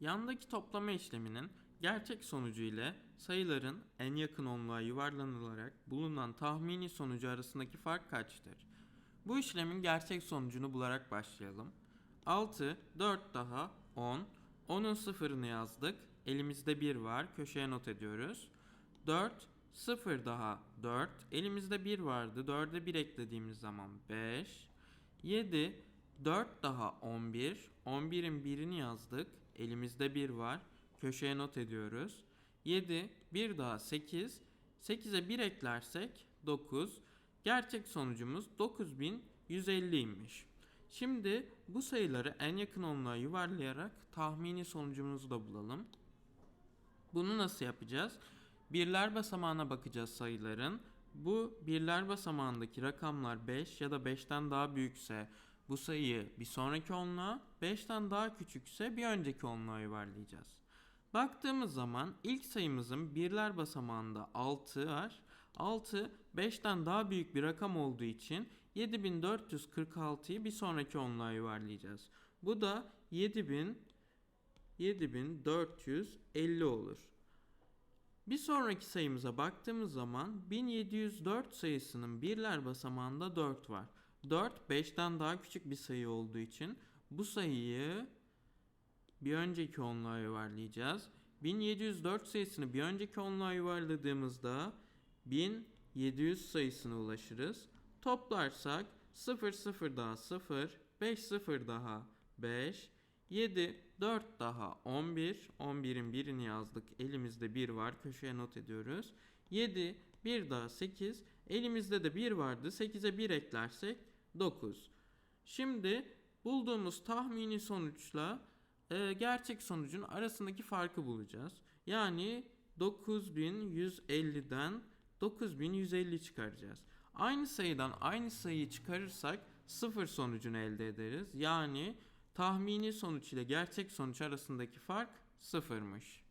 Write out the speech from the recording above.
Yandaki toplama işleminin gerçek sonucu ile sayıların en yakın onluğa yuvarlanılarak bulunan tahmini sonucu arasındaki fark kaçtır? Bu işlemin gerçek sonucunu bularak başlayalım. 6, 4 daha 10. 10'un sıfırını yazdık. Elimizde 1 var. Köşeye not ediyoruz. 4, 0 daha 4. Elimizde 1 vardı. 4'e 1 eklediğimiz zaman 5. 7, 4 daha 11. 11'in birini yazdık. Elimizde 1 var. Köşeye not ediyoruz. 7, 1 daha 8. 8'e 1 eklersek 9. Gerçek sonucumuz 9150'ymiş. Şimdi bu sayıları en yakın onluğa yuvarlayarak tahmini sonucumuzu da bulalım. Bunu nasıl yapacağız? Birler basamağına bakacağız sayıların. Bu birler basamağındaki rakamlar 5 ya da 5'ten daha büyükse bu sayıyı bir sonraki onluğa, 5'ten daha küçükse bir önceki onluğa yuvarlayacağız. Baktığımız zaman ilk sayımızın birler basamağında 6 var. 6 5'ten daha büyük bir rakam olduğu için 7446'yı bir sonraki onluğa yuvarlayacağız. Bu da 7000 7450 olur. Bir sonraki sayımıza baktığımız zaman 1704 sayısının birler basamağında 4 var. 4 5'ten daha küçük bir sayı olduğu için bu sayıyı bir önceki onluğa yuvarlayacağız. 1704 sayısını bir önceki onluğa yuvarladığımızda 1700 sayısına ulaşırız. Toplarsak 0 0 daha 0, 5 0 daha 5, 7 4 daha 11. 11'in birini yazdık. Elimizde 1 var. Köşeye not ediyoruz. 7 1 daha 8. Elimizde de 1 vardı. 8'e 1 eklersek 9. Şimdi bulduğumuz tahmini sonuçla e, gerçek sonucun arasındaki farkı bulacağız. Yani 9150'den 9150 çıkaracağız. Aynı sayıdan aynı sayıyı çıkarırsak sıfır sonucunu elde ederiz. Yani tahmini sonuç ile gerçek sonuç arasındaki fark sıfırmış.